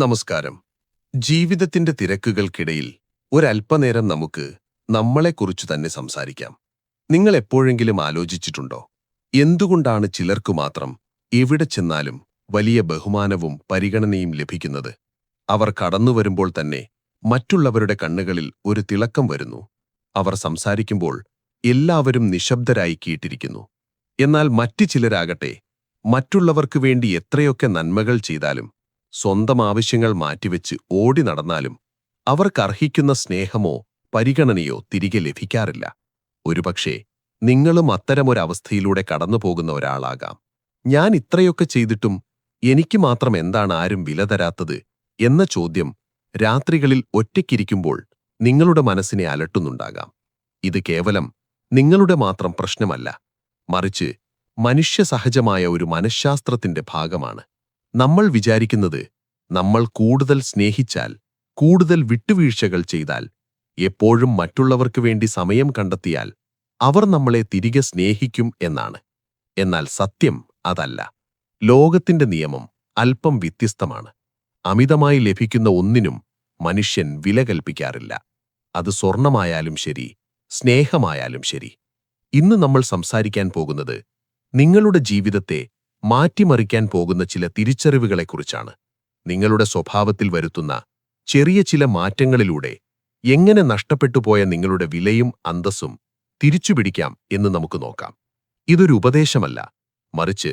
നമസ്കാരം. ജീവിതത്തിന്റെ തിരക്കുകൾക്കിടയിൽ ഒരല്പനേരം നമുക്ക് നമ്മളെക്കുറിച്ച് തന്നെ സംസാരിക്കാം. നിങ്ങൾ എപ്പോഴെങ്കിലും ആലോചിച്ചിട്ടുണ്ടോ? എന്തുകൊണ്ടാണ് ചിലർക്കു മാത്രം എവിടെ ചെന്നാലും വലിയ ബഹുമാനവും പരിഗണനയും ലഭിക്കുന്നത്? അവർ കടന്നു വരുമ്പോൾ തന്നെ മറ്റുള്ളവരുടെ കണ്ണുകളിൽ ഒരു തിളക്കം വരുന്നു. അവർ സംസാരിക്കുമ്പോൾ എല്ലാവരും നിശബ്ദരായി കേട്ടിരിക്കുന്നു. എന്നാൽ മറ്റു ചിലരാകട്ടെ മറ്റുള്ളവർക്കു വേണ്ടി എത്രയൊക്കെ നന്മകൾ ചെയ്താലും സ്വന്തം ആവശ്യങ്ങൾ മാറ്റിവെച്ച് ഓടി നടന്നാലും അവർക്കർഹിക്കുന്ന സ്നേഹമോ പരിഗണനയോ തിരികെ ലഭിക്കാറില്ല. ഒരുപക്ഷേ നിങ്ങളും അത്തരമൊരവസ്ഥയിലൂടെ കടന്നുപോകുന്ന ഒരാളാകാം. ഞാൻ ഇത്രയൊക്കെ ചെയ്തിട്ടും എനിക്ക് മാത്രം എന്താണ് ആരും വില തരാത്തത് എന്ന ചോദ്യം രാത്രികളിൽ ഒറ്റയ്ക്കിരിക്കുമ്പോൾ നിങ്ങളുടെ മനസ്സിനെ അലട്ടുന്നുണ്ടാകാം. ഇത് കേവലം നിങ്ങളുടെ മാത്രം പ്രശ്നമല്ല മറിച്ച് മനുഷ്യസഹജമായ ഒരു മനഃശാസ്ത്രത്തിന്റെ ഭാഗമാണ്. നമ്മൾ വിചാരിക്കുന്നത് നമ്മൾ കൂടുതൽ സ്നേഹിച്ചാൽ കൂടുതൽ വിട്ടുവീഴ്ചകൾ ചെയ്താൽ എപ്പോഴും മറ്റുള്ളവർക്ക് വേണ്ടി സമയം കണ്ടെത്തിയാൽ അവർ നമ്മളെ തിരികെ സ്നേഹിക്കും എന്നാണ്. എന്നാൽ സത്യം അതല്ല. ലോകത്തിന്റെ നിയമം അല്പം വ്യത്യസ്തമാണ്. അമിതമായി ലഭിക്കുന്ന ഒന്നിനും മനുഷ്യൻ വില കൽപ്പിക്കാറില്ല. അത് സ്വർണമായാലും ശരി സ്നേഹമായാലും ശരി. ഇന്ന് നമ്മൾ സംസാരിക്കാൻ പോകുന്നത് നിങ്ങളുടെ ജീവിതത്തെ മാറ്റിമറിക്കാൻ പോകുന്ന ചില തിരിച്ചറിവുകളെക്കുറിച്ചാണ്. നിങ്ങളുടെ സ്വഭാവത്തിൽ വരുത്തുന്ന ചെറിയ ചില മാറ്റങ്ങളിലൂടെ എങ്ങനെ നഷ്ടപ്പെട്ടുപോയ നിങ്ങളുടെ വിലയും അന്തസ്സും തിരിച്ചുപിടിക്കാം എന്ന് നമുക്ക് നോക്കാം. ഇതൊരു ഉപദേശമല്ല. മറിച്ച്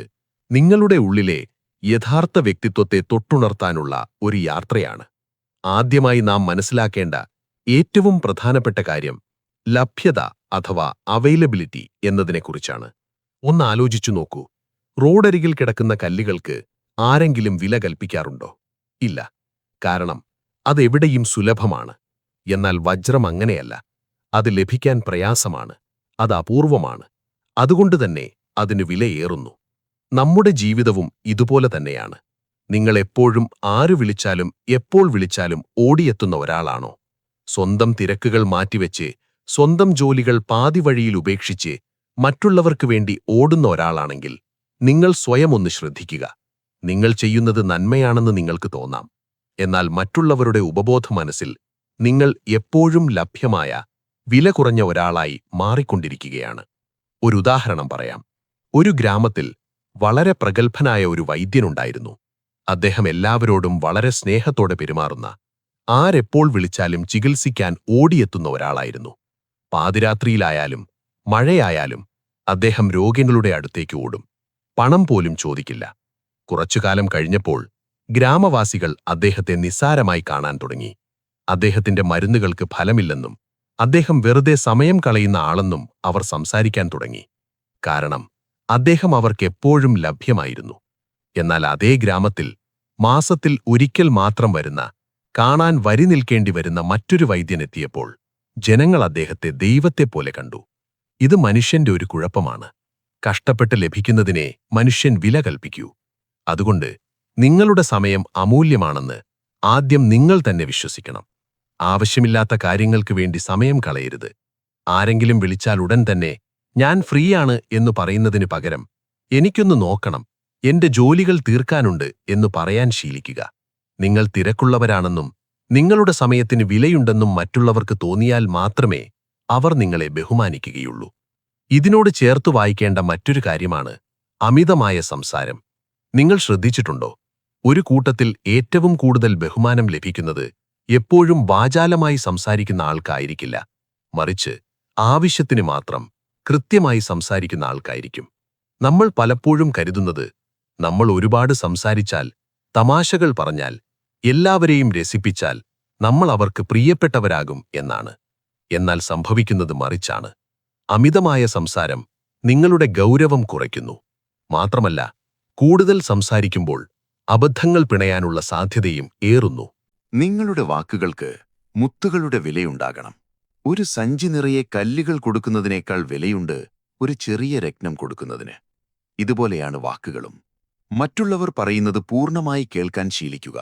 നിങ്ങളുടെ ഉള്ളിലെ യഥാർത്ഥ വ്യക്തിത്വത്തെ തൊട്ടുണർത്താനുള്ള ഒരു യാത്രയാണ്. ആദ്യമായി നാം മനസ്സിലാക്കേണ്ട ഏറ്റവും പ്രധാനപ്പെട്ട കാര്യം ലഭ്യത അഥവാ അവൈലബിലിറ്റി എന്നതിനെക്കുറിച്ചാണ്. ഒന്ന് ആലോചിച്ചു നോക്കൂ. റോഡരികിൽ കിടക്കുന്ന കല്ലുകൾക്ക് ആരെങ്കിലും വില കൽപ്പിക്കാറുണ്ടോ? ഇല്ല. കാരണം അതെവിടെയും സുലഭമാണ്. എന്നാൽ വജ്രം അങ്ങനെയല്ല. അത് ലഭിക്കാൻ പ്രയാസമാണ്. അത് അപൂർവമാണ്. അതുകൊണ്ടുതന്നെ അതിന് വിലയേറുന്നു. നമ്മുടെ ജീവിതവും ഇതുപോലെ തന്നെയാണ്. നിങ്ങൾ എപ്പോഴും ആര് വിളിച്ചാലും എപ്പോൾ വിളിച്ചാലും ഓടിയെത്തുന്ന ഒരാളാണോ? സ്വന്തം തിരക്കുകൾ മാറ്റിവെച്ച് സ്വന്തം ജോലികൾ പാതിവഴിയിൽ ഉപേക്ഷിച്ച് മറ്റുള്ളവർക്ക് വേണ്ടി ഓടുന്ന ഒരാളാണെങ്കിൽ നിങ്ങൾ സ്വയം ഒന്ന് ശ്രദ്ധിക്കുക. നിങ്ങൾ ചെയ്യുന്നത് നന്മയാണെന്ന് നിങ്ങൾക്ക് തോന്നാം. എന്നാൽ മറ്റുള്ളവരുടെ ഉപബോധ മനസ്സിൽ നിങ്ങൾ എപ്പോഴും ലഭ്യമായ വില കുറഞ്ഞ ഒരാളായി മാറിക്കൊണ്ടിരിക്കുകയാണ്. ഒരു ഉദാഹരണം പറയാം. ഒരു ഗ്രാമത്തിൽ വളരെ പ്രഗത്ഭനായ ഒരു വൈദ്യനുണ്ടായിരുന്നു. അദ്ദേഹം എല്ലാവരോടും വളരെ സ്നേഹത്തോടെ പെരുമാറുന്ന ആരെപ്പോൾ വിളിച്ചാലും ചികിത്സിക്കാൻ ഓടിയെത്തുന്ന ഒരാളായിരുന്നു. പാതിരാത്രിയിലായാലും മഴയായാലും അദ്ദേഹം രോഗികളുടെ അടുത്തേക്ക് ഓടും. പണം പോലും ചോദിക്കില്ല. കുറച്ചുകാലം കഴിഞ്ഞപ്പോൾ ഗ്രാമവാസികൾ അദ്ദേഹത്തെ നിസ്സാരമായി കാണാൻ തുടങ്ങി. അദ്ദേഹത്തിന്റെ മരുന്നുകൾക്ക് ഫലമില്ലെന്നും അദ്ദേഹം വെറുതെ സമയം കളയുന്ന ആളെന്നും അവർ സംസാരിക്കാൻ തുടങ്ങി. കാരണം അദ്ദേഹം അവർക്കെപ്പോഴും ലഭ്യമായിരുന്നു. എന്നാൽ അതേ ഗ്രാമത്തിൽ മാസത്തിൽ ഒരിക്കൽ മാത്രം വരുന്ന കാണാൻ വരി നിൽക്കേണ്ടി വരുന്ന മറ്റൊരു വൈദ്യനെത്തിയപ്പോൾ ജനങ്ങൾ അദ്ദേഹത്തെ ദൈവത്തെപ്പോലെ കണ്ടു. ഇത് മനുഷ്യന്റെ ഒരു കുഴപ്പമാണ്. കഷ്ടപ്പെട്ട് ലഭിക്കുന്നതിനെ മനുഷ്യൻ വില കൽപ്പിക്കൂ. അതുകൊണ്ട് നിങ്ങളുടെ സമയം അമൂല്യമാണെന്ന് ആദ്യം നിങ്ങൾ തന്നെ വിശ്വസിക്കണം. ആവശ്യമില്ലാത്ത കാര്യങ്ങൾക്ക് വേണ്ടി സമയം കളയരുത്. ആരെങ്കിലും വിളിച്ചാൽ ഉടൻ തന്നെ ഞാൻ ഫ്രീയാണ് എന്നു പറയുന്നതിന് പകരം എനിക്കൊന്ന് നോക്കണം എന്റെ ജോലികൾ തീർക്കാനുണ്ട് എന്നു പറയാൻ ശീലിക്കുക. നിങ്ങൾ തിരക്കുള്ളവരാണെന്നും നിങ്ങളുടെ സമയത്തിന് വിലയുണ്ടെന്നും മറ്റുള്ളവർക്ക് തോന്നിയാൽ മാത്രമേ അവർ നിങ്ങളെ ബഹുമാനിക്കുകയുള്ളൂ. ഇതിനോട് ചേർത്തു വായിക്കേണ്ട മറ്റൊരു കാര്യമാണ് അമിതമായ സംസാരം. നിങ്ങൾ ശ്രദ്ധിച്ചിട്ടുണ്ടോ? ഒരു കൂട്ടത്തിൽ ഏറ്റവും കൂടുതൽ ബഹുമാനം ലഭിക്കുന്നത് എപ്പോഴും വാചാലമായി സംസാരിക്കുന്ന ആൾക്കായിരിക്കില്ല. മറിച്ച് ആവശ്യത്തിന് മാത്രം കൃത്യമായി സംസാരിക്കുന്ന ആൾക്കായിരിക്കും. നമ്മൾ പലപ്പോഴും കരുതുന്നത് നമ്മൾ ഒരുപാട് സംസാരിച്ചാൽ തമാശകൾ പറഞ്ഞാൽ എല്ലാവരെയും രസിപ്പിച്ചാൽ നമ്മൾ അവർക്ക് പ്രിയപ്പെട്ടവരാകും എന്നാണ്. എന്നാൽ സംഭവിക്കുന്നത് മറിച്ചാണ്. അമിതമായ സംസാരം നിങ്ങളുടെ ഗൗരവം കുറയ്ക്കുന്നു. മാത്രമല്ല കൂടുതൽ സംസാരിക്കുമ്പോൾ അബദ്ധങ്ങൾ പിണയാനുള്ള സാധ്യതയും ഏറുന്നു. നിങ്ങളുടെ വാക്കുകൾക്ക് മുത്തുകളുടെ വിലയുണ്ടാകണം. ഒരു സഞ്ചി നിറയെ കല്ലുകൾ കൊടുക്കുന്നതിനേക്കാൾ വിലയുണ്ട് ഒരു ചെറിയ രത്നം കൊടുക്കുന്നതിന്. ഇതുപോലെയാണ് വാക്കുകളും. മറ്റുള്ളവർ പറയുന്നത് പൂർണമായി കേൾക്കാൻ ശീലിക്കുക.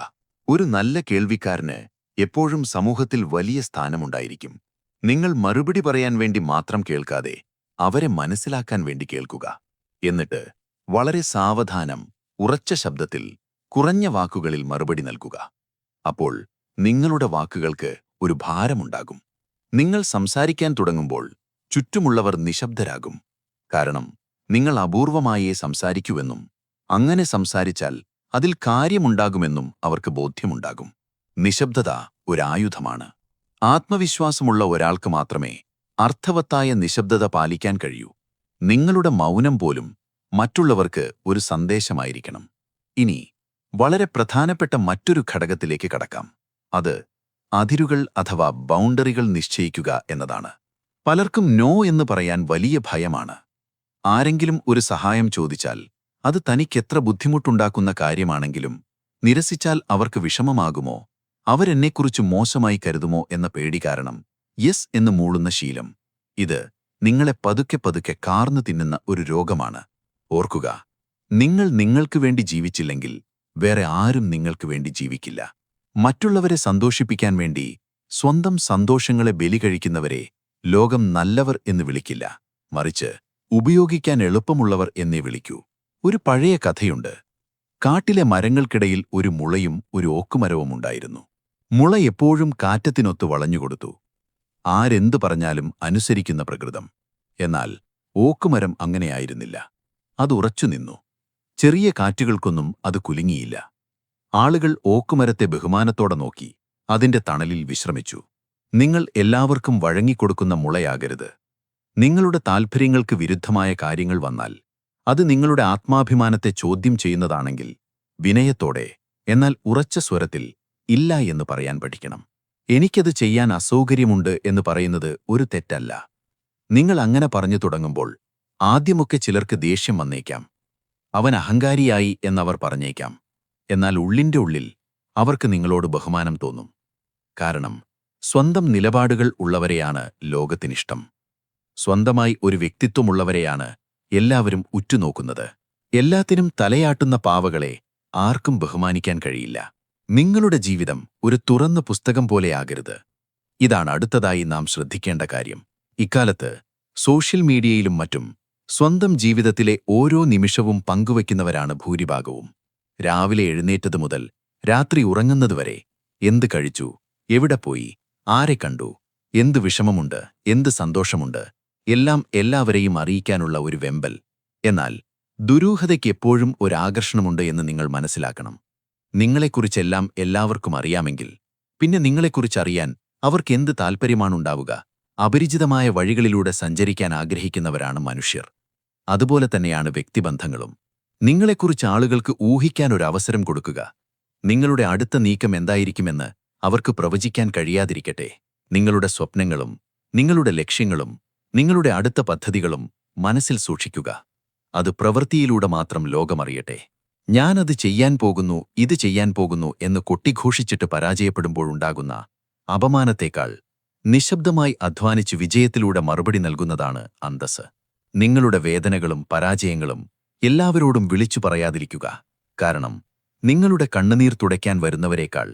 ഒരു നല്ല കേൾവിക്കാരന് എപ്പോഴും സമൂഹത്തിൽ വലിയ സ്ഥാനമുണ്ടായിരിക്കും. നിങ്ങൾ മറുപടി പറയാൻ വേണ്ടി മാത്രം കേൾക്കാതെ അവരെ മനസ്സിലാക്കാൻ വേണ്ടി കേൾക്കുക. എന്നിട്ട് വളരെ സാവധാനം ഉറച്ച ശബ്ദത്തിൽ കുറഞ്ഞ വാക്കുകളിൽ മറുപടി നൽകുക. അപ്പോൾ നിങ്ങളുടെ വാക്കുകൾക്ക് ഒരു ഭാരമുണ്ടാകും. നിങ്ങൾ സംസാരിക്കാൻ തുടങ്ങുമ്പോൾ ചുറ്റുമുള്ളവർ നിശബ്ദരാകും. കാരണം നിങ്ങൾ അപൂർവമായേ സംസാരിക്കുവെന്നും അങ്ങനെ സംസാരിച്ചാൽ അതിൽ കാര്യമുണ്ടാകുമെന്നും അവർക്ക് ബോധ്യമുണ്ടാകും. നിശബ്ദത ഒരായുധമാണ് ആത്മവിശ്വാസമുള്ള ഒരാൾക്ക് മാത്രമേ അർത്ഥവത്തായ നിശബ്ദത പാലിക്കാൻ കഴിയൂ. നിങ്ങളുടെ മൗനം പോലും മറ്റുള്ളവർക്ക് ഒരു സന്ദേശമായിരിക്കണം. ഇനി വളരെ പ്രധാനപ്പെട്ട മറ്റൊരു ഘടകത്തിലേക്ക് കടക്കാം. അത് അതിരുകൾ അഥവാ ബൗണ്ടറികൾ നിശ്ചയിക്കുക എന്നതാണ്. പലർക്കും നോ എന്ന് പറയാൻ വലിയ ഭയമാണ്. ആരെങ്കിലും ഒരു സഹായം ചോദിച്ചാൽ അത് തനിക്കെത്ര ബുദ്ധിമുട്ടുണ്ടാക്കുന്ന കാര്യമാണെങ്കിലും നിരസിച്ചാൽ അവർക്ക് വിഷമമാകുമോ? അവരെന്നെക്കുറിച്ച് മോശമായി കരുതുമോ എന്ന പേടി കാരണം യെസ് എന്ന് മൂളുന്ന ശീലം. ഇത് നിങ്ങളെ പതുക്കെ പതുക്കെ കാർന്നു തിന്നുന്ന ഒരു രോഗമാണ്. ഓർക്കുക നിങ്ങൾ നിങ്ങൾക്ക് വേണ്ടി ജീവിച്ചില്ലെങ്കിൽ വേറെ ആരും നിങ്ങൾക്ക് വേണ്ടി ജീവിക്കില്ല. മറ്റുള്ളവരെ സന്തോഷിപ്പിക്കാൻ വേണ്ടി സ്വന്തം സന്തോഷങ്ങളെ ബലി കഴിക്കുന്നവരെ ലോകം നല്ലവർ എന്ന് വിളിക്കില്ല. മറിച്ച് ഉപയോഗിക്കാൻ എളുപ്പമുള്ളവർ എന്നേ വിളിക്കൂ. ഒരു പഴയ കഥയുണ്ട്. കാട്ടിലെ മരങ്ങൾക്കിടയിൽ ഒരു മുളയും ഒരു ഓക്കുമരവും ഉണ്ടായിരുന്നു മുള എപ്പോഴും കാറ്റത്തിനൊത്ത് വളഞ്ഞുകൊടുത്തു ആരെന്തു പറഞ്ഞാലും അനുസരിക്കുന്ന പ്രകൃതം. എന്നാൽ ഓക്കുമരം അങ്ങനെയായിരുന്നില്ല. അത് ഉറച്ചു നിന്നു. ചെറിയ കാറ്റുകൾക്കൊന്നും അത് കുലുങ്ങിയില്ല. ആളുകൾ ഓക്കുമരത്തെ ബഹുമാനത്തോടെ നോക്കി അതിന്റെ തണലിൽ വിശ്രമിച്ചു. നിങ്ങൾ എല്ലാവർക്കും വഴങ്ങിക്കൊടുക്കുന്ന മുളയാകരുത്. നിങ്ങളുടെ താൽപ്പര്യങ്ങൾക്ക് വിരുദ്ധമായ കാര്യങ്ങൾ വന്നാൽ അത് നിങ്ങളുടെ ആത്മാഭിമാനത്തെ ചോദ്യം ചെയ്യുന്നതാണെങ്കിൽ വിനയത്തോടെ എന്നാൽ ഉറച്ച സ്വരത്തിൽ ഇല്ല എന്ന് പറയാൻ പഠിക്കണം. എനിക്കത് ചെയ്യാൻ അസൗകര്യമുണ്ട് എന്ന് പറയുന്നത് ഒരു തെറ്റല്ല. നിങ്ങൾ അങ്ങനെ പറഞ്ഞു തുടങ്ങുമ്പോൾ ആദ്യമൊക്കെ ചിലർക്ക് ദേഷ്യം വന്നേക്കാം. അവൻ അഹങ്കാരിയായി എന്നവർ പറഞ്ഞേക്കാം. എന്നാൽ ഉള്ളിന്റെ ഉള്ളിൽ അവർക്ക് നിങ്ങളോട് ബഹുമാനം തോന്നും. കാരണം സ്വന്തം നിലപാടുകൾ ഉള്ളവരെയാണ് ലോകത്തിനിഷ്ടം. സ്വന്തമായി ഒരു വ്യക്തിത്വമുള്ളവരെയാണ് എല്ലാവരും ഉറ്റുനോക്കുന്നത്. എല്ലാത്തിനും തലയാട്ടുന്ന പാവകളെ ആർക്കും ബഹുമാനിക്കാൻ കഴിയില്ല. നിങ്ങളുടെ ജീവിതം ഒരു തുറന്ന പുസ്തകം പോലെയാകരുത് ഇതാണ് അടുത്തതായി നാം ശ്രദ്ധിക്കേണ്ട കാര്യം. ഇക്കാലത്ത് സോഷ്യൽ മീഡിയയിലും മറ്റും സ്വന്തം ജീവിതത്തിലെ ഓരോ നിമിഷവും പങ്കുവയ്ക്കുന്നവരാണ് ഭൂരിഭാഗവും. രാവിലെ എഴുന്നേറ്റതു മുതൽ രാത്രി ഉറങ്ങുന്നതുവരെ എന്ത് കഴിച്ചു എവിടെ പോയി ആരെ കണ്ടു എന്ത് വിഷമമുണ്ട് എന്ത് സന്തോഷമുണ്ട് എല്ലാം എല്ലാവരെയും അറിയിക്കാനുള്ള ഒരു വെമ്പൽ. എന്നാൽ ദുരൂഹതയ്ക്ക് എപ്പോഴും ഒരാകർഷണമുണ്ട് എന്ന് നിങ്ങൾ മനസ്സിലാക്കണം. നിങ്ങളെക്കുറിച്ചെല്ലാം എല്ലാവർക്കും അറിയാമെങ്കിൽ പിന്നെ നിങ്ങളെക്കുറിച്ചറിയാൻ അവർക്കെന്ത് താൽപ്പര്യമാണുണ്ടാവുക അപരിചിതമായ വഴികളിലൂടെ സഞ്ചരിക്കാൻ ആഗ്രഹിക്കുന്നവരാണ് മനുഷ്യർ. അതുപോലെ തന്നെയാണ് വ്യക്തിബന്ധങ്ങളും. നിങ്ങളെക്കുറിച്ച് ആളുകൾക്ക് ഊഹിക്കാൻ ഒരു അവസരം കൊടുക്കുക. നിങ്ങളുടെ അടുത്ത നീക്കം എന്തായിരിക്കുമെന്ന് അവർക്ക് പ്രവചിക്കാൻ കഴിയാതിരിക്കട്ടെ. നിങ്ങളുടെ സ്വപ്നങ്ങളും നിങ്ങളുടെ ലക്ഷ്യങ്ങളും നിങ്ങളുടെ അടുത്ത പദ്ധതികളും മനസ്സിൽ സൂക്ഷിക്കുക. അത് പ്രവൃത്തിയിലൂടെ മാത്രം ലോകമറിയട്ടെ. ഞാനത് ചെയ്യാൻ പോകുന്നു ഇത് ചെയ്യാൻ പോകുന്നു എന്ന് കൊട്ടിഘോഷിച്ചിട്ട് പരാജയപ്പെടുമ്പോഴുണ്ടാകുന്ന അപമാനത്തേക്കാൾ നിശബ്ദമായി അധ്വാനിച്ച് വിജയത്തിലൂടെ മറുപടി നൽകുന്നതാണ് അന്തസ് നിങ്ങളുടെ വേദനകളും പരാജയങ്ങളും എല്ലാവരോടും വിളിച്ചു പറയാതിരിക്കുക. കാരണം നിങ്ങളുടെ കണ്ണുനീർ തുടയ്ക്കാൻ വരുന്നവരേക്കാൾ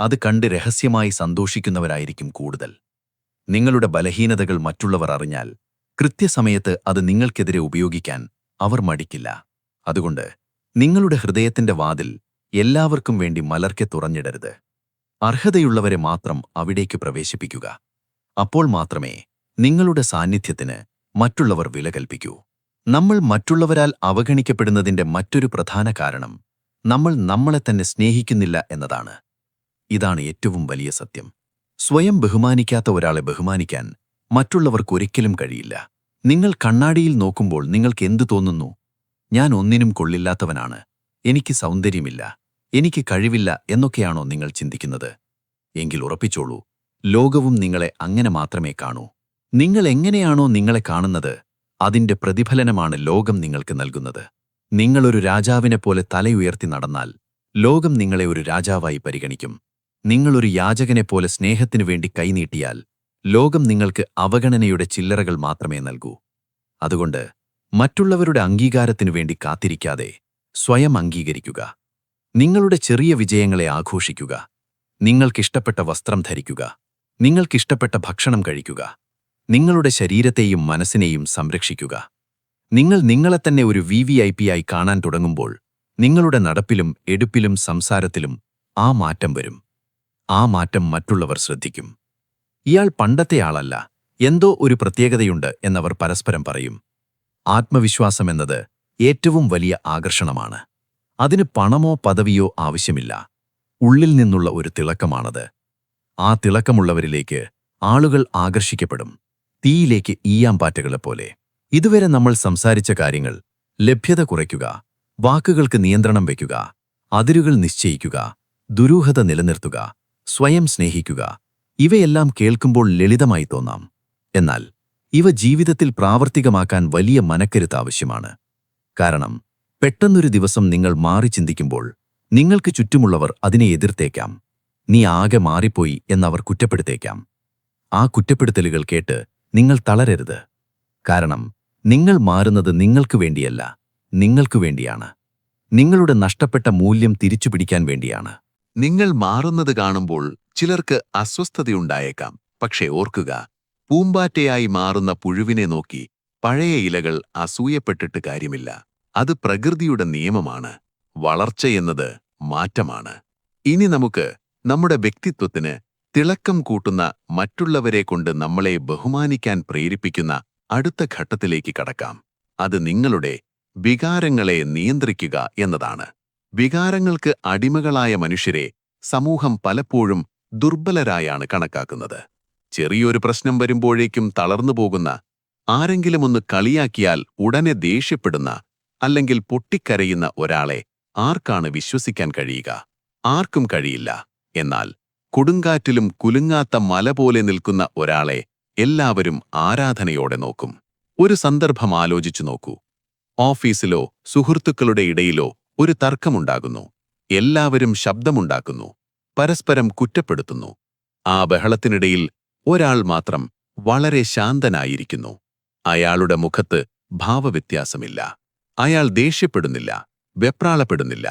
അത് കണ്ട് രഹസ്യമായി സന്തോഷിക്കുന്നവരായിരിക്കും കൂടുതൽ. നിങ്ങളുടെ ബലഹീനതകൾ മറ്റുള്ളവർ അറിഞ്ഞാൽ കൃത്യസമയത്ത് അത് നിങ്ങൾക്കെതിരെ ഉപയോഗിക്കാൻ അവർ മടിക്കില്ല. അതുകൊണ്ട് നിങ്ങളുടെ ഹൃദയത്തിന്റെ വാതിൽ എല്ലാവർക്കും വേണ്ടി മലർക്കെ തുറന്നിടരുത്. അർഹതയുള്ളവരെ മാത്രം അവിടേക്ക് പ്രവേശിപ്പിക്കുക. അപ്പോൾ മാത്രമേ നിങ്ങളുടെ സാന്നിധ്യത്തിന് മറ്റുള്ളവർ വില കൽപ്പിക്കൂ. നമ്മൾ മറ്റുള്ളവരാൽ അവഗണിക്കപ്പെടുന്നതിന്റെ മറ്റൊരു പ്രധാന കാരണം നമ്മൾ നമ്മളെ തന്നെ സ്നേഹിക്കുന്നില്ല എന്നതാണ്. ഇതാണ് ഏറ്റവും വലിയ സത്യം. സ്വയം ബഹുമാനിക്കാത്ത ഒരാളെ ബഹുമാനിക്കാൻ മറ്റുള്ളവർക്കൊരിക്കലും കഴിയില്ല. നിങ്ങൾ കണ്ണാടിയിൽ നോക്കുമ്പോൾ നിങ്ങൾക്ക് എന്തു തോന്നുന്നു? ഞാൻ ഒന്നിനും കൊള്ളില്ലാത്തവനാണ്. എനിക്ക് സൗന്ദര്യമില്ല. എനിക്ക് കഴിവില്ല എന്നൊക്കെയാണോ നിങ്ങൾ ചിന്തിക്കുന്നത്? എങ്കിൽ ഉറപ്പിച്ചോളൂ ലോകവും നിങ്ങളെ അങ്ങനെ മാത്രമേ കാണൂ. നിങ്ങൾ എങ്ങനെയാണോ നിങ്ങളെ കാണുന്നത് അതിന്റെ പ്രതിഫലനമാണ് ലോകം നിങ്ങൾക്ക് നൽകുന്നത്. നിങ്ങളൊരു രാജാവിനെപ്പോലെ തലയുയർത്തി നടന്നാൽ ലോകം നിങ്ങളെ ഒരു രാജാവായി പരിഗണിക്കും. നിങ്ങളൊരു യാചകനെപ്പോലെ സ്നേഹത്തിനു വേണ്ടി കൈനീട്ടിയാൽ ലോകം നിങ്ങൾക്ക് അവഗണനയുടെ ചില്ലറകൾ മാത്രമേ നൽകൂ. അതുകൊണ്ട് മറ്റുള്ളവരുടെ അംഗീകാരത്തിനു വേണ്ടി കാത്തിരിക്കാതെ സ്വയം അംഗീകരിക്കുക. നിങ്ങളുടെ ചെറിയ വിജയങ്ങളെ ആഘോഷിക്കുക. നിങ്ങൾക്കിഷ്ടപ്പെട്ട വസ്ത്രം ധരിക്കുക. നിങ്ങൾക്കിഷ്ടപ്പെട്ട ഭക്ഷണം കഴിക്കുക. നിങ്ങളുടെ ശരീരത്തെയും മനസ്സിനെയും സംരക്ഷിക്കുക. നിങ്ങൾ നിങ്ങളെ തന്നെ ഒരു വി വി ഐ പി ആയി കാണാൻ തുടങ്ങുമ്പോൾ നിങ്ങളുടെ നടപ്പിലും എടുപ്പിലും സംസാരത്തിലും ആ മാറ്റം വരും. ആ മാറ്റം മറ്റുള്ളവർ ശ്രദ്ധിക്കും. ഇയാൾ പണ്ടത്തെ ആളല്ല. എന്തോ ഒരു പ്രത്യേകതയുണ്ട് എന്നവർ പരസ്പരം പറയും. ആത്മവിശ്വാസം എന്നത് ഏറ്റവും വലിയ ആകർഷണമാണ്. അതിന് പണമോ പദവിയോ ആവശ്യമില്ല. ഉള്ളിൽ നിന്നുള്ള ഒരു തിളക്കമാണത്. ആ തിളക്കമുള്ളവരിലേക്ക് ആളുകൾ ആകർഷിക്കപ്പെടും. തീയിലേക്ക് ഈയാമ്പാറ്റകളെപ്പോലെ ഇതുവരെ നമ്മൾ സംസാരിച്ച കാര്യങ്ങൾ ലഭ്യത കുറയ്ക്കുക വാക്കുകൾക്ക് നിയന്ത്രണം വയ്ക്കുക അതിരുകൾ നിശ്ചയിക്കുക ദുരൂഹത നിലനിർത്തുക സ്വയം സ്നേഹിക്കുക ഇവയെല്ലാം കേൾക്കുമ്പോൾ ലളിതമായി തോന്നാം. എന്നാൽ ഇവ ജീവിതത്തിൽ പ്രാവർത്തികമാക്കാൻ വലിയ മനക്കരുത്ത് ആവശ്യമാണ്. കാരണം പെട്ടെന്നൊരു ദിവസം നിങ്ങൾ മാറി ചിന്തിക്കുമ്പോൾ നിങ്ങൾക്ക് ചുറ്റുമുള്ളവർ അതിനെ എതിർത്തേക്കാം. നീ ആകെ മാറിപ്പോയി എന്നവർ കുറ്റപ്പെടുത്തേക്കാം. ആ കുറ്റപ്പെടുത്തലുകൾ കേട്ട് നിങ്ങൾ തളരരുത്. കാരണം നിങ്ങൾ മാറുന്നത് നിങ്ങൾക്കു വേണ്ടിയല്ല നിങ്ങൾക്കു വേണ്ടിയാണ്. നിങ്ങളുടെ നഷ്ടപ്പെട്ട മൂല്യം തിരിച്ചു പിടിക്കാൻ വേണ്ടിയാണ്. നിങ്ങൾ മാറുന്നത് കാണുമ്പോൾ ചിലർക്ക് അസ്വസ്ഥതയുണ്ടായേക്കാം. പക്ഷേ ഓർക്കുക പൂമ്പാറ്റയായി മാറുന്ന പുഴുവിനെ നോക്കി പഴയ ഇലകൾ അസൂയപ്പെട്ടിട്ട് കാര്യമില്ല. അത് പ്രകൃതിയുടെ നിയമമാണ്. വളർച്ചയെന്നത് മാറ്റമാണ്. ഇനി നമുക്ക് നമ്മുടെ വ്യക്തിത്വത്തിന് തിളക്കം കൂട്ടുന്ന മറ്റുള്ളവരെ കൊണ്ട് നമ്മളെ ബഹുമാനിക്കാൻ പ്രേരിപ്പിക്കുന്ന അടുത്ത ഘട്ടത്തിലേക്ക് കടക്കാം. അത് നിങ്ങളുടെ വികാരങ്ങളെ നിയന്ത്രിക്കുക എന്നതാണ്. വികാരങ്ങൾക്ക് അടിമകളായ മനുഷ്യരെ സമൂഹം പലപ്പോഴും ദുർബലരായാണ് കണക്കാക്കുന്നത്. ചെറിയൊരു പ്രശ്നം വരുമ്പോഴേക്കും തളർന്നു പോകുന്ന ആരെങ്കിലും ഒന്ന് കളിയാക്കിയാൽ ഉടനെ ദേഷ്യപ്പെടുന്ന അല്ലെങ്കിൽ പൊട്ടിക്കരയുന്ന ഒരാളെ ആർക്കാണ് വിശ്വസിക്കാൻ കഴിയുക? ആർക്കും കഴിയില്ല. എന്നാൽ കൊടുങ്കാറ്റിലും കുലുങ്ങാത്ത മല പോലെ നിൽക്കുന്ന ഒരാളെ എല്ലാവരും ആരാധനയോടെ നോക്കും. ഒരു സന്ദർഭം ആലോചിച്ചു നോക്കൂ. ഓഫീസിലോ സുഹൃത്തുക്കളുടെ ഇടയിലോ ഒരു തർക്കമുണ്ടാകുന്നു. എല്ലാവരും ശബ്ദമുണ്ടാക്കുന്നു. പരസ്പരം കുറ്റപ്പെടുത്തുന്നു. ആ ബഹളത്തിനിടയിൽ ഒരാൾ മാത്രം വളരെ ശാന്തനായിരിക്കുന്നു. അയാളുടെ മുഖത്ത് ഭാവവ്യത്യാസമില്ല. അയാൾ ദേഷ്യപ്പെടുന്നില്ല വെപ്രാളപ്പെടുന്നില്ല.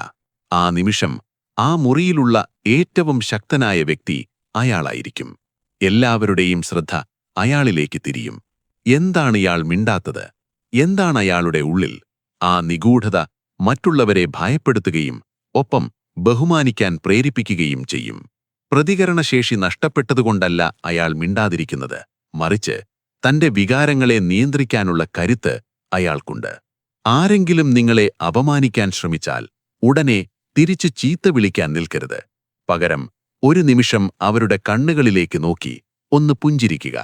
ആ നിമിഷം ആ മുറിയിലുള്ള ഏറ്റവും ശക്തനായ വ്യക്തി അയാളായിരിക്കും. എല്ലാവരുടെയും ശ്രദ്ധ അയാളിലേക്ക് തിരിയും. എന്താണ് ഇയാൾ മിണ്ടാത്തത്? എന്താണ് അയാളുടെ ഉള്ളിൽ? ആ നിഗൂഢത മറ്റുള്ളവരെ ഭയപ്പെടുത്തുകയും ഒപ്പം ബഹുമാനിക്കാൻ പ്രേരിപ്പിക്കുകയും ചെയ്യും. പ്രതികരണശേഷി നഷ്ടപ്പെട്ടതുകൊണ്ടല്ല അയാൾ മിണ്ടാതിരിക്കുന്നത്. മറിച്ച് തന്റെ വികാരങ്ങളെ നിയന്ത്രിക്കാനുള്ള കരുത്ത് അയാൾക്കുണ്ട്. ആരെങ്കിലും നിങ്ങളെ അപമാനിക്കാൻ ശ്രമിച്ചാൽ ഉടനെ തിരിച്ചു ചീത്ത വിളിക്കാൻ നിൽക്കരുത്. പകരം ഒരു നിമിഷം അവരുടെ കണ്ണുകളിലേക്ക് നോക്കി ഒന്ന് പുഞ്ചിരിക്കുക.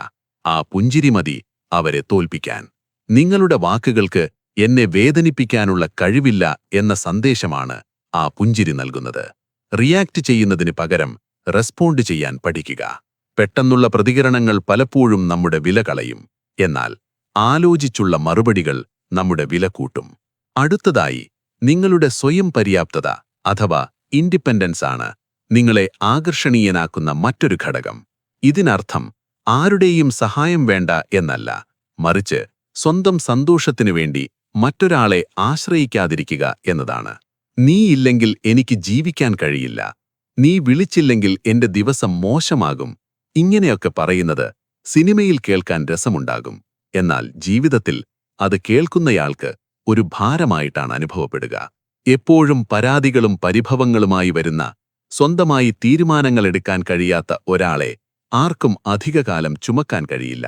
ആ പുഞ്ചിരി മതി അവരെ തോൽപ്പിക്കാൻ. നിങ്ങളുടെ വാക്കുകൾക്ക് എന്നെ വേദനിപ്പിക്കാനുള്ള കഴിവില്ല എന്ന സന്ദേശമാണ് ആ പുഞ്ചിരി നൽകുന്നത്. റിയാക്ട് ചെയ്യുന്നതിന് പകരം റെസ്പോണ്ട് ചെയ്യാൻ പഠിക്കുക. പെട്ടെന്നുള്ള പ്രതികരണങ്ങൾ പലപ്പോഴും നമ്മുടെ വില കളയും. എന്നാൽ ആലോചിച്ചുള്ള മറുപടികൾ നമ്മുടെ വില കൂട്ടും. അടുത്തതായി നിങ്ങളുടെ സ്വയം പര്യാപ്തത അഥവാ ഇൻഡിപെൻഡൻസ് ആണ് നിങ്ങളെ ആകർഷണീയനാക്കുന്ന മറ്റൊരു ഘടകം. ഇതിനർത്ഥം ആരുടെയും സഹായം വേണ്ട എന്നല്ല മറിച്ച് സ്വന്തം സന്തോഷത്തിനു വേണ്ടി മറ്റൊരാളെ ആശ്രയിക്കാതിരിക്കുക എന്നതാണ്. നീ ഇല്ലെങ്കിൽ എനിക്ക് ജീവിക്കാൻ കഴിയില്ല. നീ വിളിച്ചില്ലെങ്കിൽ എന്റെ ദിവസം മോശമാകും. ഇങ്ങനെയൊക്കെ പറയുന്നത് സിനിമയിൽ കേൾക്കാൻ രസമുണ്ടാകും. എന്നാൽ ജീവിതത്തിൽ അത് കേൾക്കുന്നയാൾക്ക് ഒരു ഭാരമായിട്ടാണ് അനുഭവപ്പെടുക. എപ്പോഴും പരാതികളും പരിഭവങ്ങളുമായി വരുന്ന സ്വന്തമായി തീരുമാനങ്ങൾ എടുക്കാൻ കഴിയാത്ത ഒരാളെ ആർക്കും അധികകാലം ചുമക്കാൻ കഴിയില്ല.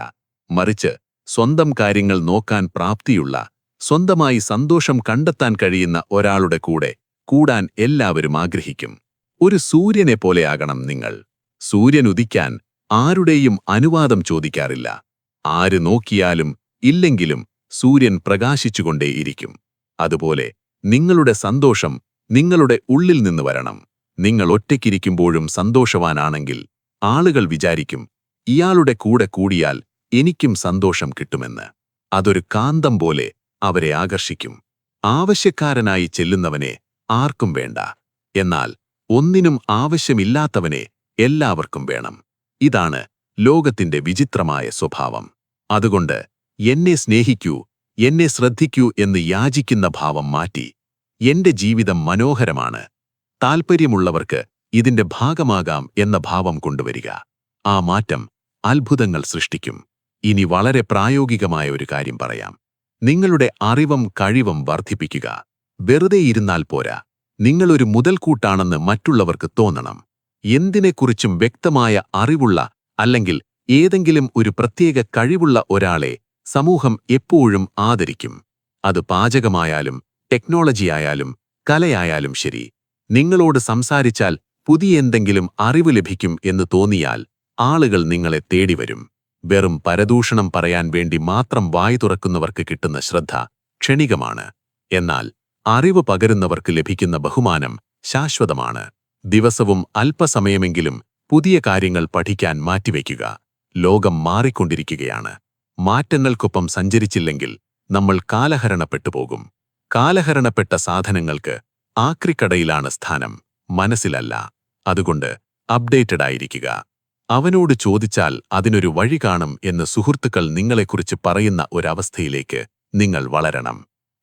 മറിച്ച് സ്വന്തം കാര്യങ്ങൾ നോക്കാൻ പ്രാപ്തിയുള്ള സ്വന്തമായി സന്തോഷം കണ്ടെത്താൻ കഴിയുന്ന ഒരാളുടെ കൂടെ കൂടാൻ എല്ലാവരും ആഗ്രഹിക്കും. ഒരു സൂര്യനെ പോലെയാകണം നിങ്ങൾ. സൂര്യൻ ഉദിക്കാൻ ആരുടെയും അനുവാദം ചോദിക്കാറില്ല. ആര് നോക്കിയാലും ഇല്ലെങ്കിലും സൂര്യൻ പ്രകാശിച്ചുകൊണ്ടേയിരിക്കും അതുപോലെ നിങ്ങളുടെ സന്തോഷം നിങ്ങളുടെ ഉള്ളിൽ നിന്ന് വരണം. നിങ്ങൾ ഒറ്റയ്ക്കിരിക്കുമ്പോഴും സന്തോഷവാനാണെങ്കിൽ ആളുകൾ വിചാരിക്കും ഇയാളുടെ കൂടെ കൂടിയാൽ എനിക്കും സന്തോഷം കിട്ടുമെന്ന്. അതൊരു കാന്തം പോലെ അവരെ ആകർഷിക്കും. ആവശ്യക്കാരനായി ചെല്ലുന്നവനെ ആർക്കും വേണ്ട. എന്നാൽ ഒന്നിനും ആവശ്യമില്ലാത്തവനെ എല്ലാവർക്കും വേണം. ഇതാണ് ലോകത്തിന്റെ വിചിത്രമായ സ്വഭാവം. അതുകൊണ്ട് എന്നെ സ്നേഹിക്കൂ എന്നെ ശ്രദ്ധിക്കൂ എന്ന് യാചിക്കുന്ന ഭാവം മാറ്റി. എന്റെ ജീവിതം മനോഹരമാണ്. താൽപ്പര്യമുള്ളവർക്ക് ഇതിന്റെ ഭാഗമാകാം എന്ന ഭാവം കൊണ്ടുവരിക. ആ മാറ്റം അത്ഭുതങ്ങൾ സൃഷ്ടിക്കും. ഇനി വളരെ പ്രായോഗികമായ ഒരു കാര്യം പറയാം. നിങ്ങളുടെ അറിവും കഴിവും വർദ്ധിപ്പിക്കുക. വെറുതെ ഇരുന്നാൽ പോരാ. നിങ്ങളൊരു മുതൽക്കൂട്ടാണെന്ന് മറ്റുള്ളവർക്ക് തോന്നണം. എന്തിനെക്കുറിച്ചും വ്യക്തമായ അറിവുള്ള അല്ലെങ്കിൽ ഏതെങ്കിലും ഒരു പ്രത്യേക കഴിവുള്ള ഒരാളെ സമൂഹം എപ്പോഴും ആദരിക്കും. അത് പാചകമായാലും ടെക്നോളജിയായാലും കലയായാലും ശരി. നിങ്ങളോട് സംസാരിച്ചാൽ പുതിയ എന്തെങ്കിലും അറിവ് ലഭിക്കും എന്ന് തോന്നിയാൽ ആളുകൾ നിങ്ങളെ തേടിവരും. വെറും പരദൂഷണം പറയാൻ വേണ്ടി മാത്രം വായു തുറക്കുന്നവർക്ക് കിട്ടുന്ന ശ്രദ്ധ ക്ഷണികമാണ്. എന്നാൽ അറിവ് പകരുന്നവർക്ക് ലഭിക്കുന്ന ബഹുമാനം ശാശ്വതമാണ്. ദിവസവും അല്പസമയമെങ്കിലും പുതിയ കാര്യങ്ങൾ പഠിക്കാൻ മാറ്റിവെക്കുക ലോകം മാറിക്കൊണ്ടിരിക്കുകയാണ്. മാറ്റങ്ങൾക്കൊപ്പം സഞ്ചരിച്ചില്ലെങ്കിൽ നമ്മൾ കാലഹരണപ്പെട്ടുപോകും. കാലഹരണപ്പെട്ട സാധനങ്ങൾക്ക് ആക്രിക്കടയിലാണ് സ്ഥാനം. മനസ്സിലല്ല. അതുകൊണ്ട് അപ്ഡേറ്റഡ് ആയിരിക്കുക അവനോട് ചോദിച്ചാൽ അതിനൊരു വഴി കാണും എന്ന് സുഹൃത്തുക്കൾ നിങ്ങളെക്കുറിച്ച് പറയുന്ന ഒരവസ്ഥയിലേക്ക് നിങ്ങൾ വളരണം.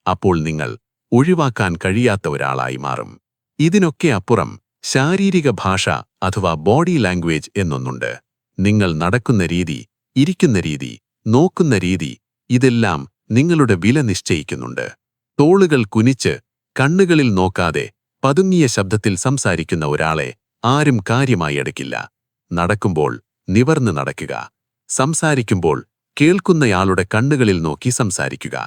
അപ്പോൾ നിങ്ങൾ ഒഴിവാക്കാൻ കഴിയാത്ത ഒരാളായി മാറും. ഇതിനൊക്കെ അപ്പുറം ശാരീരിക ഭാഷ അഥവാ ബോഡി ലാംഗ്വേജ് എന്നൊന്നുണ്ട്. നിങ്ങൾ നടക്കുന്ന രീതി ഇരിക്കുന്ന രീതി നോക്കുന്ന രീതി ഇതെല്ലാം നിങ്ങളുടെ വില നിശ്ചയിക്കുന്നുണ്ട്. തോളുകൾ കുനിച്ച് കണ്ണുകളിൽ നോക്കാതെ പതുങ്ങിയ ശബ്ദത്തിൽ സംസാരിക്കുന്ന ഒരാളെ ആരും കാര്യമായി എടുക്കില്ല. നടക്കുമ്പോൾ നിവർന്ന് നടക്കുക. സംസാരിക്കുമ്പോൾ കേൾക്കുന്നയാളുടെ കണ്ണുകളിൽ നോക്കി സംസാരിക്കുക.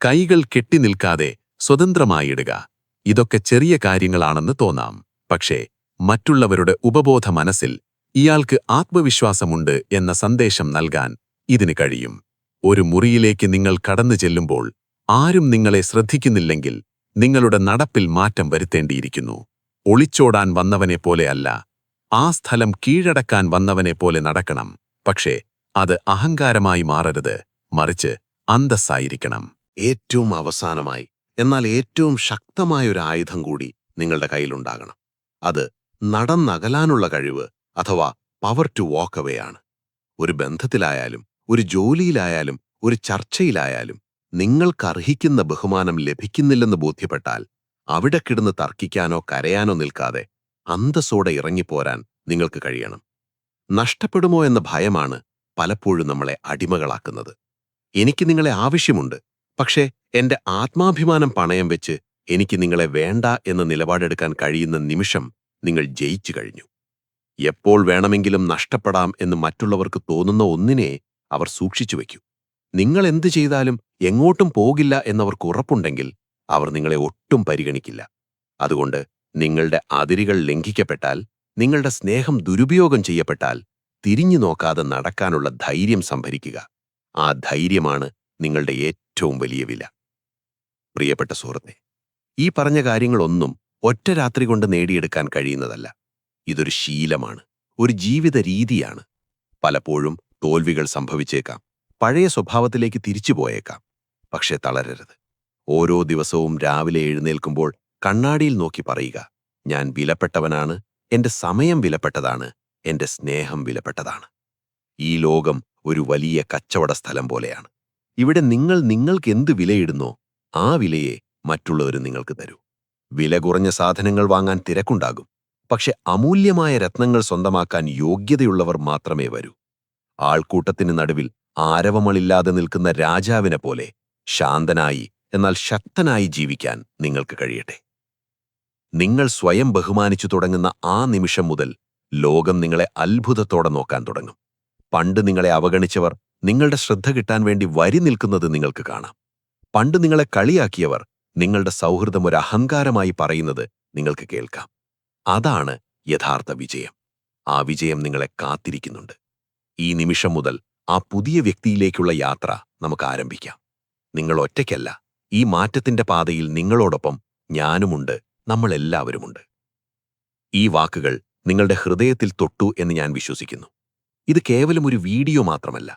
കൈകൾ കെട്ടിനിൽക്കാതെ സ്വതന്ത്രമായിടുക ഇതൊക്കെ ചെറിയ കാര്യങ്ങളാണെന്ന് തോന്നാം. പക്ഷേ മറ്റുള്ളവരുടെ ഉപബോധ മനസ്സിൽ ഇയാൾക്ക് ആത്മവിശ്വാസമുണ്ട് എന്ന സന്ദേശം നൽകാൻ ഇതിന് കഴിയും. ഒരു മുറിയിലേക്ക് നിങ്ങൾ കടന്നു ചെല്ലുമ്പോൾ ആരും നിങ്ങളെ ശ്രദ്ധിക്കുന്നില്ലെങ്കിൽ നിങ്ങളുടെ നടപ്പിൽ മാറ്റം വരുത്തേണ്ടിയിരിക്കുന്നു. ഒളിച്ചോടാൻ വന്നവനെ പോലെയല്ല ആ സ്ഥലം കീഴടക്കാൻ വന്നവനെ പോലെ നടക്കണം. പക്ഷേ അത് അഹങ്കാരമായി മാറരുത്. മറിച്ച് അന്തസ്സായിരിക്കണം. ഏറ്റവും അവസാനമായി എന്നാൽ ഏറ്റവും ശക്തമായ ഒരു ആയുധം കൂടി നിങ്ങളുടെ കയ്യിലുണ്ടാകണം. അത് നടന്നകലാനുള്ള കഴിവ് അഥവാ പവർ ടു വാക്ക് അവേ ആണ്. ഒരു ബന്ധത്തിലായാലും ഒരു ജോലിയിലായാലും ഒരു ചർച്ചയിലായാലും നിങ്ങൾക്കർഹിക്കുന്ന ബഹുമാനം ലഭിക്കുന്നില്ലെന്ന് ബോധ്യപ്പെട്ടാൽ അവിടെ കിടന്ന് തർക്കിക്കാനോ കരയാനോ നിൽക്കാതെ അന്തസ്സോടെ ഇറങ്ങിപ്പോരാൻ നിങ്ങൾക്ക് കഴിയണം. നഷ്ടപ്പെടുമോ എന്ന ഭയമാണ് പലപ്പോഴും നമ്മളെ അടിമകളാക്കുന്നത്. എനിക്ക് നിങ്ങളെ ആവശ്യമുണ്ട്. പക്ഷേ എന്റെ ആത്മാഭിമാനം പണയം വെച്ച് എനിക്ക് നിങ്ങളെ വേണ്ട എന്ന നിലപാടെടുക്കാൻ കഴിയുന്ന നിമിഷം നിങ്ങൾ ജയിച്ചു കഴിഞ്ഞു. എപ്പോൾ വേണമെങ്കിലും നഷ്ടപ്പെടാം എന്ന് മറ്റുള്ളവർക്ക് തോന്നുന്ന ഒന്നിനെ അവർ സൂക്ഷിച്ചു വയ്ക്കൂ. നിങ്ങൾ എന്ത് ചെയ്താലും എങ്ങോട്ടും പോകില്ല എന്നവർക്ക് ഉറപ്പുണ്ടെങ്കിൽ അവർ നിങ്ങളെ ഒട്ടും പരിഗണിക്കില്ല. അതുകൊണ്ട് നിങ്ങളുടെ അതിരുകൾ ലംഘിക്കപ്പെട്ടാൽ നിങ്ങളുടെ സ്നേഹം ദുരുപയോഗം ചെയ്യപ്പെട്ടാൽ തിരിഞ്ഞു നോക്കാതെ നടക്കാനുള്ള ധൈര്യം സംഭരിക്കുക. ആ ധൈര്യമാണ് നിങ്ങളുടെ ഏറ്റവും വലിയ വില. പ്രിയപ്പെട്ട സുഹൃത്തെ ഈ പറഞ്ഞ കാര്യങ്ങളൊന്നും ഒറ്റ രാത്രി കൊണ്ട് നേടിയെടുക്കാൻ കഴിയുന്നതല്ല. ഇതൊരു ശീലമാണ് ഒരു ജീവിത രീതിയാണ്. പലപ്പോഴും തോൽവികൾ സംഭവിച്ചേക്കാം പഴയ സ്വഭാവത്തിലേക്ക് തിരിച്ചു പോയേക്കാം പക്ഷേ തളരരുത്. ഓരോ ദിവസവും രാവിലെ എഴുന്നേൽക്കുമ്പോൾ കണ്ണാടിയിൽ നോക്കി പറയുക ഞാൻ വിലപ്പെട്ടവനാണ് എന്റെ സമയം വിലപ്പെട്ടതാണ് എന്റെ സ്നേഹം വിലപ്പെട്ടതാണ്. ഈ ലോകം ഒരു വലിയ കച്ചവട സ്ഥലം പോലെയാണ്. ഇവിടെ നിങ്ങൾ നിങ്ങൾക്ക് എന്ത് വിലയിടുന്നോ ആ വിലയെ മറ്റുള്ളവർ നിങ്ങൾക്ക് തരൂ. വില കുറഞ്ഞ സാധനങ്ങൾ വാങ്ങാൻ തിരക്കുണ്ടാകും. പക്ഷെ അമൂല്യമായ രത്നങ്ങൾ സ്വന്തമാക്കാൻ യോഗ്യതയുള്ളവർ മാത്രമേ വരൂ. ആൾക്കൂട്ടത്തിന് നടുവിൽ ആരവമളില്ലാതെ നിൽക്കുന്ന രാജാവിനെ പോലെ ശാന്തനായി എന്നാൽ ശക്തനായി ജീവിക്കാൻ നിങ്ങൾക്ക് കഴിയട്ടെ. നിങ്ങൾ സ്വയം ബഹുമാനിച്ചു തുടങ്ങുന്ന ആ നിമിഷം മുതൽ ലോകം നിങ്ങളെ അത്ഭുതത്തോടെ നോക്കാൻ തുടങ്ങും. പണ്ട് നിങ്ങളെ അവഗണിച്ചവർ നിങ്ങളുടെ ശ്രദ്ധ കിട്ടാൻ വേണ്ടി വരി നിൽക്കുന്നത് നിങ്ങൾക്ക് കാണാം. പണ്ട് നിങ്ങളെ കളിയാക്കിയവർ നിങ്ങളുടെ സൗഹൃദം ഒരു അഹങ്കാരമായി പറയുന്നത് നിങ്ങൾക്ക് കേൾക്കാം. അതാണ് യഥാർത്ഥ വിജയം. ആ വിജയം നിങ്ങളെ കാത്തിരിക്കുന്നുണ്ട്. ഈ നിമിഷം മുതൽ ആ പുതിയ വ്യക്തിയിലേക്കുള്ള യാത്ര നമുക്ക് ആരംഭിക്കാം. നിങ്ങൾ ഒറ്റയ്ക്കല്ല ഈ മാറ്റത്തിന്റെ പാതയിൽ നിങ്ങളോടൊപ്പം ഞാനുമുണ്ട് നമ്മളെല്ലാവരുമുണ്ട്. ഈ വാക്കുകൾ നിങ്ങളുടെ ഹൃദയത്തിൽ തൊട്ടു എന്ന് ഞാൻ വിശ്വസിക്കുന്നു. ഇത് കേവലം ഒരു വീഡിയോ മാത്രമല്ല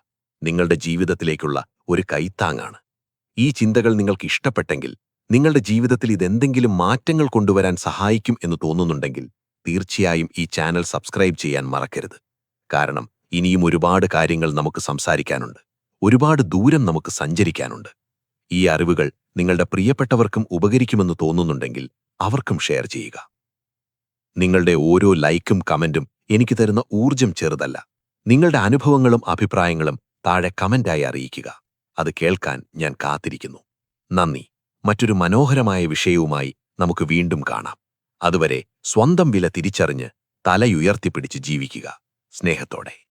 നിങ്ങളുടെ ജീവിതത്തിലേക്കുള്ള ഒരു കൈത്താങ്ങാണ്. ഈ ചിന്തകൾ നിങ്ങൾക്ക് ഇഷ്ടപ്പെട്ടെങ്കിൽ നിങ്ങളുടെ ജീവിതത്തിൽ ഇതെന്തെങ്കിലും മാറ്റങ്ങൾ കൊണ്ടുവരാൻ സഹായിക്കും എന്ന് തോന്നുന്നുണ്ടെങ്കിൽ തീർച്ചയായും ഈ ചാനൽ സബ്സ്ക്രൈബ് ചെയ്യാൻ മറക്കരുത്. കാരണം ഇനിയും ഒരുപാട് കാര്യങ്ങൾ നമുക്ക് സംസാരിക്കാനുണ്ട്. ഒരുപാട് ദൂരം നമുക്ക് സഞ്ചരിക്കാനുണ്ട്. ഈ അറിവുകൾ നിങ്ങളുടെ പ്രിയപ്പെട്ടവർക്കും ഉപകരിക്കുമെന്ന് തോന്നുന്നുണ്ടെങ്കിൽ അവർക്കും ഷെയർ ചെയ്യുക. നിങ്ങളുടെ ഓരോ ലൈക്കും കമന്റും എനിക്ക് തരുന്ന ഊർജം ചെറുതല്ല. നിങ്ങളുടെ അനുഭവങ്ങളും അഭിപ്രായങ്ങളും താഴെ കമന്റായി അറിയിക്കുക. അത് കേൾക്കാൻ ഞാൻ കാത്തിരിക്കുന്നു. നന്ദി. മറ്റൊരു മനോഹരമായ വിഷയവുമായി നമുക്ക് വീണ്ടും കാണാം. അതുവരെ സ്വന്തം വില തിരിച്ചറിഞ്ഞ് തലയുയർത്തിപ്പിടിച്ച് ജീവിക്കുക. സ്നേഹത്തോടെ.